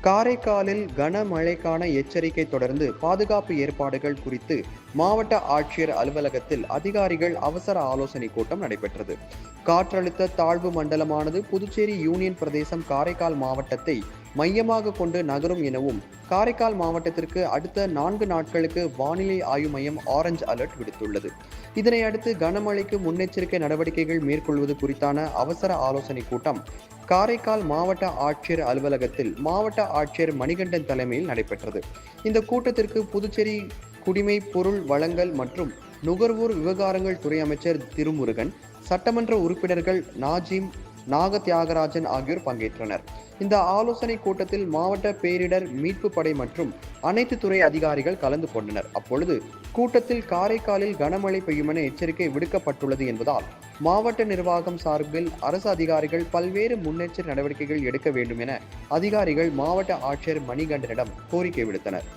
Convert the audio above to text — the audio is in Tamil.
காரைக்காலில் கனமழைக்கான எச்சரிக்கை தொடர்ந்து பாதுகாப்பு ஏற்பாடுகள் குறித்து மாவட்ட ஆட்சியர் அலுவலகத்தில் அதிகாரிகள் அவசர ஆலோசனை கூட்டம் நடைபெற்றது. காற்றழுத்த தாழ்வு மண்டலமானது புதுச்சேரி யூனியன் பிரதேசம் காரைக்கால் மாவட்டத்தை மையமாக கொண்டு நகரும் எனவும் காரைக்கால் மாவட்டத்திற்கு அடுத்த நான்கு நாட்களுக்கு வானிலை ஆய்வு மையம் ஆரஞ்சு அலர்ட் விடுத்துள்ளது. இதனை அடுத்து கனமழைக்கு முன்னெச்சரிக்கை நடவடிக்கைகள் மேற்கொள்வது குறித்தான அவசர ஆலோசனை கூட்டம் காரைக்கால் மாவட்ட ஆட்சியர் அலுவலகத்தில் மாவட்ட ஆட்சியர் மணிகண்டன் தலைமையில் நடைபெற்றது. இந்த கூட்டத்திற்கு புதுச்சேரி குடிமை பொருள் வழங்கல் மற்றும் நுகர்வோர் விவகாரங்கள் துறை அமைச்சர் திருமுருகன் சட்டமன்ற உறுப்பினர்கள் நாஜிம் நாக தியாகராஜன் ஆகியோர் பங்கேற்றனர். இந்த ஆலோசனை கூட்டத்தில் மாவட்ட பேரிடர் மீட்பு படை மற்றும் அனைத்து துறை அதிகாரிகள் கலந்து கொண்டனர். அப்பொழுது கூட்டத்தில் காரைக்காலில் கனமழை பெய்யுமென எச்சரிக்கை விடுக்கப்பட்டுள்ளது என்பதால் மாவட்ட நிர்வாகம் சார்பில் அரசு அதிகாரிகள் பல்வேறு முன்னெச்சரிக்கை நடவடிக்கைகள் எடுக்க வேண்டும் என அதிகாரிகள் மாவட்ட ஆட்சியர் மணிகண்டனிடம் கோரிக்கை விடுத்தனர்.